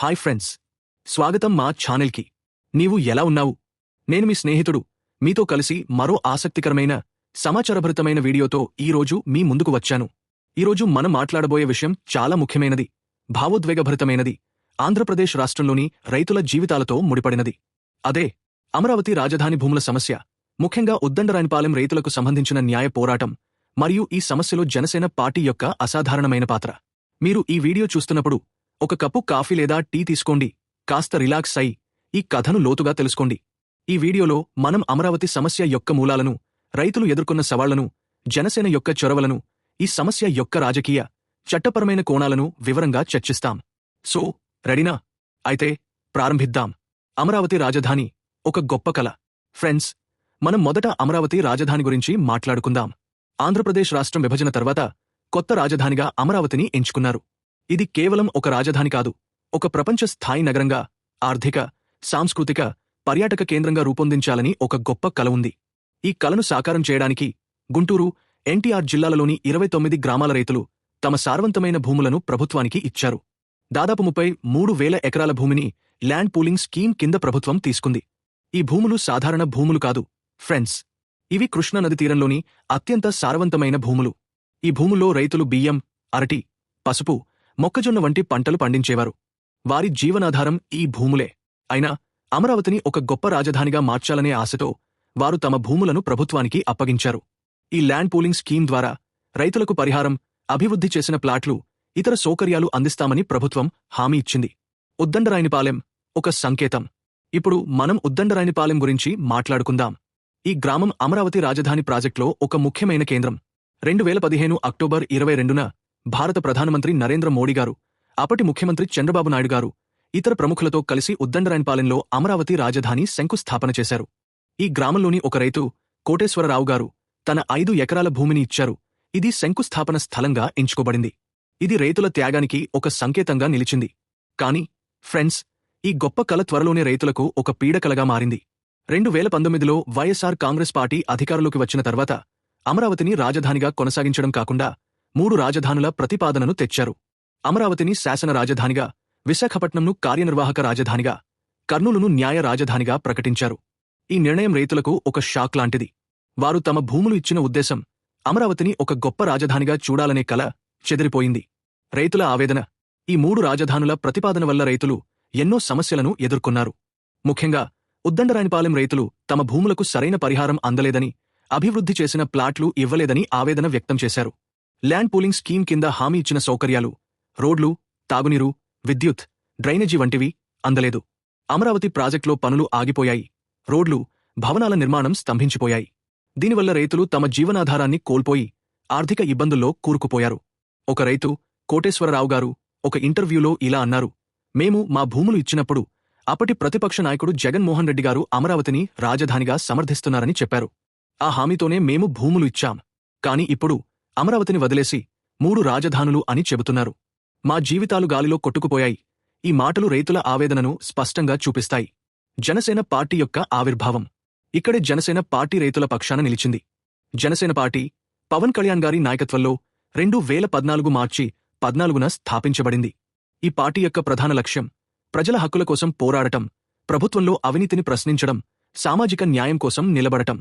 Hi friends. స్వాగతం మా ఛానల్కి. నీవు ఎలా ఉన్నావు? నేను మీ స్నేహితుడు. మీతో కలిసి మరో ఆసక్తికరమైన సమాచారభరితమైన వీడియోతో ఈరోజు మీ ముందుకు వచ్చాను. ఈరోజు మనం మాట్లాడబోయే విషయం చాలా ముఖ్యమైనది భావోద్వేగభరితమైనది ఆంధ్రప్రదేశ్ రాష్ట్రంలోని రైతుల జీవితాలతో ముడిపడినది. అదే అమరావతి రాజధాని భూముల సమస్య ముఖ్యంగా ఉద్దండరాయనిపాలెం రైతులకు సంబంధించిన న్యాయ పోరాటం మరియు ఈ సమస్యలో జనసేన పార్టీ యొక్క అసాధారణమైన పాత్ర. మీరు ఈ వీడియో చూస్తున్నప్పుడు ఒక కప్పు కాఫీ లేదా టీ తీసుకోండి. కాస్త రిలాక్స్ అయి ఈ కథను లోతుగా తెలుసుకోండి. ఈ వీడియోలో మనం అమరావతి సమస్య యొక్క మూలాలను రైతులు ఎదుర్కొన్న సవాళ్ళను జనసేన యొక్క చొరవలను ఈ సమస్య యొక్క రాజకీయ చట్టపరమైన కోణాలను వివరంగా చర్చిస్తాం. సో రెడీనా? అయితే ప్రారంభిద్దాం. అమరావతి రాజధాని ఒక గొప్ప కల. ఫ్రెండ్స్ మనం మొదట అమరావతి రాజధాని గురించి మాట్లాడుకుందాం. ఆంధ్రప్రదేశ్ రాష్ట్రం విభజన తర్వాత కొత్త రాజధానిగా అమరావతిని ఎంచుకున్నారు. ఇది కేవలం ఒక రాజధాని కాదు ఒక ప్రపంచ స్థాయి నగరంగా ఆర్థిక సాంస్కృతిక పర్యాటక కేంద్రంగా రూపొందించాలని ఒక గొప్ప కల ఉంది. ఈ కలను సాకారం చేయడానికి గుంటూరు ఎన్టీఆర్ జిల్లాలలోని ఇరవై తొమ్మిది గ్రామాల రైతులు తమ సారవంతమైన భూములను ప్రభుత్వానికి ఇచ్చారు. దాదాపు ముప్పై మూడు వేల ఎకరాల భూమిని ల్యాండ్ పూలింగ్ స్కీమ్ కింద ప్రభుత్వం తీసుకుంది. ఈ భూములు సాధారణ భూములు కాదు ఫ్రెండ్స్. ఇవి కృష్ణానది తీరంలోని అత్యంత సారవంతమైన భూములు. ఈ భూముల్లో రైతులు బియ్యం అరటి పసుపు మొక్కజొన్న వంటి పంటలు పండించేవారు. వారి జీవనాధారం ఈ భూములే. అయినా అమరావతిని ఒక గొప్ప రాజధానిగా మార్చాలనే ఆశతో వారు తమ భూములను ప్రభుత్వానికి అప్పగించారు. ఈ ల్యాండ్ పూలింగ్ స్కీమ్ ద్వారా రైతులకు పరిహారం అభివృద్ధి చేసిన ప్లాట్లు ఇతర సౌకర్యాలు అందిస్తామని ప్రభుత్వం హామీ ఇచ్చింది. ఉద్దండరాయనిపాలెం ఒక సంకేతం. ఇప్పుడు మనం ఉద్దండరాయనిపాలెం గురించి మాట్లాడుకుందాం. ఈ గ్రామం అమరావతి రాజధాని ప్రాజెక్టులో ఒక ముఖ్యమైన కేంద్రం. రెండు వేల పదిహేను అక్టోబర్ ఇరవై రెండున భారత ప్రధానమంత్రి నరేంద్ర మోడీ గారు అప్పటి ముఖ్యమంత్రి చంద్రబాబు నాయుడు గారు ఇతర ప్రముఖులతో కలిసి ఉద్దండరాయన్పాలెంలో అమరావతి రాజధాని శంకుస్థాపన చేశారు. ఈ గ్రామంలోని ఒక రైతు కోటేశ్వరరావు గారు తన ఐదు ఎకరాల భూమిని ఇచ్చారు. ఇది శంకుస్థాపన స్థలంగా ఎంచుకోబడింది. ఇది రైతుల త్యాగానికి ఒక సంకేతంగా నిలిచింది. కాని ఫ్రెండ్స్ ఈ గొప్ప కల త్వరలోనే రైతులకు ఒక పీడకలగా మారింది. రెండు వేల పంతొమ్మిదిలో వైఎస్ఆర్ కాంగ్రెస్ పార్టీ అధికారంలోకి వచ్చిన తర్వాత అమరావతిని రాజధానిగా కొనసాగించడం కాకుండా మూడు రాజధానుల ప్రతిపాదనను తెచ్చారు. అమరావతిని శాసన రాజధానిగా విశాఖపట్నంను కార్యనిర్వాహక రాజధానిగా కర్నూలును న్యాయ రాజధానిగా ప్రకటించారు. ఈ నిర్ణయం రైతులకు ఒక షాక్ లాంటిది. వారు తమ భూములు ఇచ్చిన ఉద్దేశం అమరావతిని ఒక గొప్ప రాజధానిగా చూడాలనే కల చెదిరిపోయింది. రైతుల ఆవేదన ఈ మూడు రాజధానుల ప్రతిపాదన వల్ల రైతులు ఎన్నో సమస్యలను ఎదుర్కొన్నారు. ముఖ్యంగా ఉద్దండరాయనిపాలెం రైతులు తమ భూములకు సరైన పరిహారం అందలేదని అభివృద్ధి చేసిన ప్లాట్లు ఇవ్వలేదని ఆవేదన వ్యక్తం చేశారు. ల్యాండ్ పూలింగ్ స్కీమ్ కింద హామీ ఇచ్చిన సౌకర్యాలు రోడ్లు తాగునీరు విద్యుత్ డ్రైనేజీ వంటివి అందలేదు. అమరావతి ప్రాజెక్టులో పనులు ఆగిపోయాయి. రోడ్లు భవనాల నిర్మాణం స్తంభించిపోయాయి. దీనివల్ల రైతులు తమ జీవనాధారాన్ని కోల్పోయి ఆర్థిక ఇబ్బందుల్లో కూరుకుపోయారు. ఒక రైతు కోటేశ్వరరావు గారు ఒక ఇంటర్వ్యూలో ఇలా అన్నారు. మేము మా భూములు ఇచ్చినప్పుడు అప్పటి ప్రతిపక్ష నాయకుడు జగన్మోహన్ రెడ్డి గారు అమరావతిని రాజధానిగా సమర్థిస్తున్నారని చెప్పారు. ఆ హామీతోనే మేము భూములు ఇచ్చాం. కాని ఇప్పుడు అమరావతిని వదిలేసి మూడు రాజధానులు అని చెబుతున్నారు. మా జీవితాలు గాలిలో కొట్టుకుపోయాయి. ఈ మాటలు రైతుల ఆవేదనను స్పష్టంగా చూపిస్తాయి. జనసేన పార్టీ యొక్క ఆవిర్భావం. ఇక్కడే జనసేన పార్టీ రైతుల పక్షాన నిలిచింది. జనసేన పార్టీ పవన్ కళ్యాణ్ గారి నాయకత్వంలో రెండు వేల పద్నాలుగు మార్చి పద్నాలుగున స్థాపించబడింది. ఈ పార్టీ యొక్క ప్రధాన లక్ష్యం ప్రజల హక్కుల కోసం పోరాడటం ప్రభుత్వంలో అవినీతిని ప్రశ్నించడం సామాజిక న్యాయం కోసం నిలబడటం.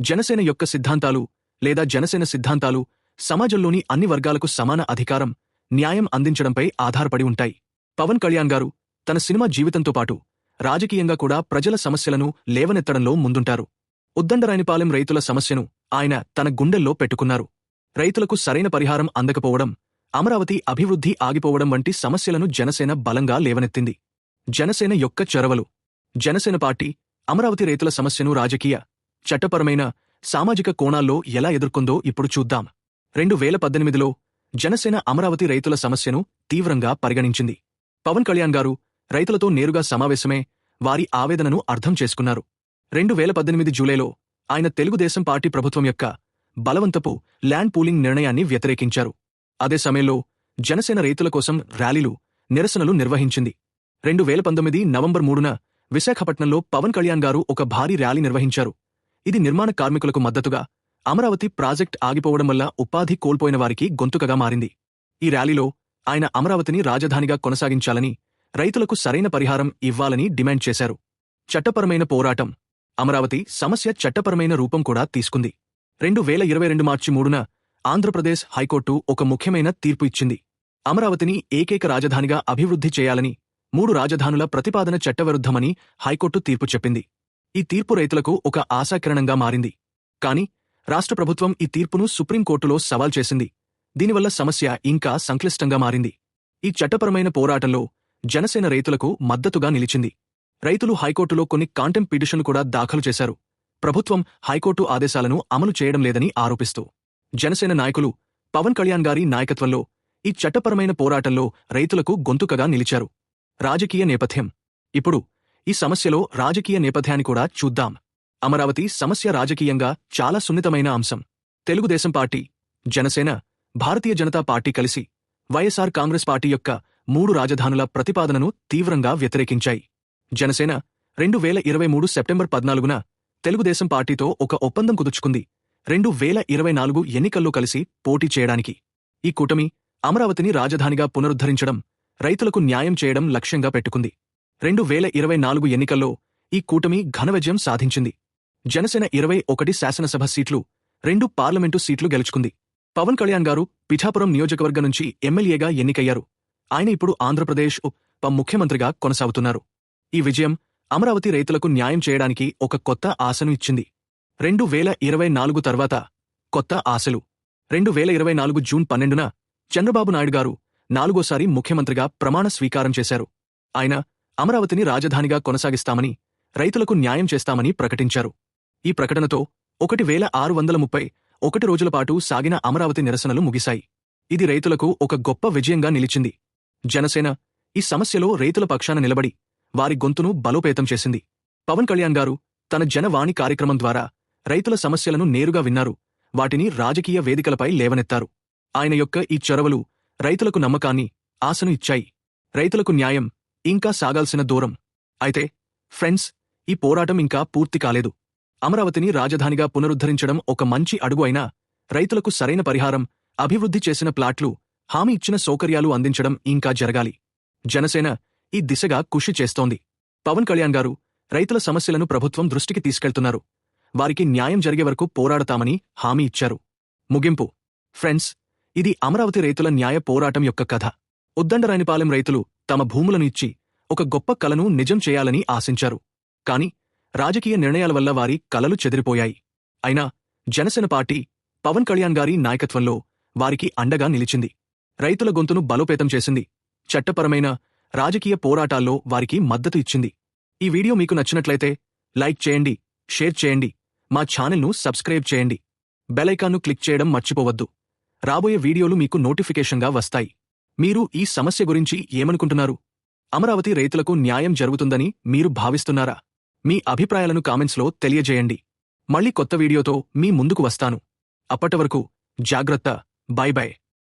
జనసేన యొక్క సిద్ధాంతాలు లేదా జనసేన సిద్ధాంతాలు సమాజంలోని అన్ని వర్గాలకు సమాన అధికారం న్యాయం అందించడంపై ఆధారపడి ఉంటాయి. పవన్ కళ్యాణ్ గారు తన సినిమా జీవితంతో పాటు రాజకీయంగా కూడా ప్రజల సమస్యలను లేవనెత్తడంలో ముందుంటారు. ఉద్దండరాయనిపాలెం రైతుల సమస్యను ఆయన తన గుండెల్లో పెట్టుకున్నారు. రైతులకు సరైన పరిహారం అందకపోవడం అమరావతి అభివృద్ధి ఆగిపోవడం వంటి సమస్యలను జనసేన బలంగా లేవనెత్తింది. జనసేన యొక్క చొరవలు. జనసేన పార్టీ అమరావతి రైతుల సమస్యను రాజకీయ చట్టపరమైన సామాజిక కోణాల్లో ఎలా ఎదుర్కొందో ఇప్పుడు చూద్దాం. రెండు వేల పద్దెనిమిదిలో జనసేన అమరావతి రైతుల సమస్యను తీవ్రంగా పరిగణించింది. పవన్ కళ్యాణ్ గారు రైతులతో నేరుగా సమావేశమే వారి ఆవేదనను అర్థం చేసుకున్నారు. రెండు వేల పద్దెనిమిది జూలైలో ఆయన తెలుగుదేశం పార్టీ ప్రభుత్వం యొక్క బలవంతపు ల్యాండ్ పూలింగ్ నిర్ణయాన్ని వ్యతిరేకించారు. అదే సమయంలో జనసేన రైతుల కోసం ర్యాలీలు నిరసనలు నిర్వహించింది. రెండు వేల పంతొమ్మిది నవంబర్ మూడున విశాఖపట్నంలో పవన్ కళ్యాణ్ గారు ఒక భారీ ర్యాలీ నిర్వహించారు. ఇది నిర్మాణ కార్మికులకు మద్దతుగా అమరావతి ప్రాజెక్ట్ ఆగిపోవడం వల్ల ఉపాధి కోల్పోయిన వారికి గొంతుకగా మారింది. ఈ ర్యాలీలో ఆయన అమరావతిని రాజధానిగా కొనసాగించాలని రైతులకు సరైన పరిహారం ఇవ్వాలని డిమాండ్ చేశారు. చట్టపరమైన పోరాటం. అమరావతి సమస్య చట్టపరమైన రూపం కూడా తీసుకుంది. రెండు వేల ఇరవై రెండు మార్చి మూడున ఆంధ్రప్రదేశ్ హైకోర్టు ఒక ముఖ్యమైన తీర్పు ఇచ్చింది. అమరావతిని ఏకైక రాజధానిగా అభివృద్ధి చేయాలని మూడు రాజధానుల ప్రతిపాదన చట్టవిరుద్ధమని హైకోర్టు తీర్పు చెప్పింది. ఈ తీర్పు రైతులకు ఒక ఆశాకిరణంగా మారింది. కాని రాష్ట్ర ప్రభుత్వం ఈ తీర్పును సుప్రీంకోర్టులో సవాల్ చేసింది. దీనివల్ల సమస్య ఇంకా సంక్లిష్టంగా మారింది. ఈ చట్టపరమైన పోరాటంలో జనసేన రైతులకు మద్దతుగా నిలిచింది. రైతులు హైకోర్టులో కొన్ని కాంటెం పిటిషన్లు కూడా దాఖలు చేశారు. ప్రభుత్వం హైకోర్టు ఆదేశాలను అమలు చేయడం లేదని ఆరోపిస్తూ జనసేన నాయకులు పవన్ కళ్యాణ్ గారి నాయకత్వంలో ఈ చట్టపరమైన పోరాటంలో రైతులకు గొంతుకగా నిలిచారు. రాజకీయ నేపథ్యం. ఇప్పుడు ఈ సమస్యలో రాజకీయ నేపథ్యాన్ని కూడా చూద్దాం. అమరావతి సమస్య రాజకీయంగా చాలా సున్నితమైన అంశం. తెలుగుదేశం పార్టీ జనసేన భారతీయ జనతా పార్టీ కలిసి వైఎస్ఆర్ కాంగ్రెస్ పార్టీ యొక్క మూడు రాజధానుల ప్రతిపాదనను తీవ్రంగా వ్యతిరేకించాయి. జనసేన రెండు వేల ఇరవై మూడు సెప్టెంబర్ పద్నాలుగున తెలుగుదేశం పార్టీతో ఒక ఒప్పందం కుదుర్చుకుంది. రెండు వేల ఇరవై నాలుగు ఎన్నికల్లో కలిసి పోటీ చేయడానికి. ఈ కూటమి అమరావతిని రాజధానిగా పునరుద్ధరించడం రైతులకు న్యాయం చేయడం లక్ష్యంగా పెట్టుకుంది. రెండు వేల ఇరవై నాలుగు ఎన్నికల్లో ఈ కూటమి ఘన విజయం సాధించింది. జనసేన ఇరవై ఒకటి శాసనసభ సీట్లు రెండు పార్లమెంటు సీట్లు గెలుచుకుంది. పవన్ కళ్యాణ్ గారు పిఠాపురం నియోజకవర్గం నుంచి ఎమ్మెల్యేగా ఎన్నికయ్యారు. ఆయన ఇప్పుడు ఆంధ్రప్రదేశ్ ఉప ముఖ్యమంత్రిగా కొనసాగుతున్నారు. ఈ విజయం అమరావతి రైతులకు న్యాయం చేయడానికి ఒక కొత్త ఆశను ఇచ్చింది. రెండు వేల ఇరవై నాలుగు తర్వాత కొత్త ఆశలు. రెండు వేల ఇరవై నాలుగు జూన్ పన్నెండున చంద్రబాబు నాయుడు గారు నాలుగోసారి ముఖ్యమంత్రిగా ప్రమాణ స్వీకారం చేశారు. ఆయన అమరావతిని రాజధానిగా కొనసాగిస్తామని రైతులకు న్యాయం చేస్తామని ప్రకటించారు. ఈ ప్రకటనతో ఒకటి వేల ఆరు వందల ముప్పై ఒకటి రోజుల పాటు సాగిన అమరావతి నిరసనలు ముగిశాయి. ఇది రైతులకు ఒక గొప్ప విజయంగా నిలిచింది. జనసేన ఈ సమస్యలో రైతుల పక్షాన నిలబడి వారి గొంతును బలోపేతం చేసింది. పవన్ కళ్యాణ్ గారు తన జనవాణి కార్యక్రమం ద్వారా రైతుల సమస్యలను నేరుగా విన్నారు. వాటిని రాజకీయ వేదికలపై లేవనెత్తారు. ఆయన యొక్క ఈ చొరవలు రైతులకు నమ్మకాన్ని ఆశను ఇచ్చాయి. రైతులకు న్యాయం ఇంకా సాగాల్సిన దూరం. అయితే ఫ్రెండ్స్ ఈ పోరాటం ఇంకా పూర్తి కాలేదు. అమరావతిని రాజధానిగా పునరుద్ధరించడం ఒక మంచి అడుగు అయినా రైతులకు సరైన పరిహారం అభివృద్ధి చేసిన ప్లాట్లు హామీ ఇచ్చిన సౌకర్యాలు అందించడం ఇంకా జరగాలి. జనసేన ఈ దిశగా కృషి చేస్తోంది. పవన్ కళ్యాణ్ గారు రైతుల సమస్యలను ప్రభుత్వం దృష్టికి తీసుకెళ్తున్నారు. వారికి న్యాయం జరిగే వరకు పోరాడతామని హామీ ఇచ్చారు. ముగింపు. ఫ్రెండ్స్ ఇది అమరావతి రైతుల న్యాయ పోరాటం యొక్క కథ. ఉద్దండరాయనిపాలెం రైతులు తమ భూములను ఇచ్చి ఒక గొప్ప కలను నిజం చేయాలని ఆశించారు. కాని రాజకీయ నిర్ణయాల వల్ల వారి కలలు చెదిరిపోయాయి. అయినా జనసేన పార్టీ పవన్ కళ్యాణ్ గారి నాయకత్వంలో వారికి అండగా నిలిచింది. రైతుల గొంతును బలోపేతం చేసింది. చట్టపరమైన రాజకీయ పోరాటాల్లో వారికి మద్దతు ఇచ్చింది. ఈ వీడియో మీకు నచ్చినట్లయితే లైక్ చేయండి షేర్ చేయండి మా ఛానల్ను సబ్స్క్రైబ్ చేయండి. బెలైకాన్ను క్లిక్ చేయడం మర్చిపోవద్దు. రాబోయే వీడియోలు మీకు నోటిఫికేషన్గా వస్తాయి. మీరు ఈ సమస్య గురించి ఏమనుకుంటున్నారు? అమరావతి రైతులకు న్యాయం జరుగుతుందని మీరు భావిస్తున్నారా? మీ అభిప్రాయాలను కామెంట్స్లో తెలియజేయండి. మళ్ళీ కొత్త వీడియోతో మీ ముందుకు వస్తాను. అప్పటివరకు జాగ్రత్త. Bye bye.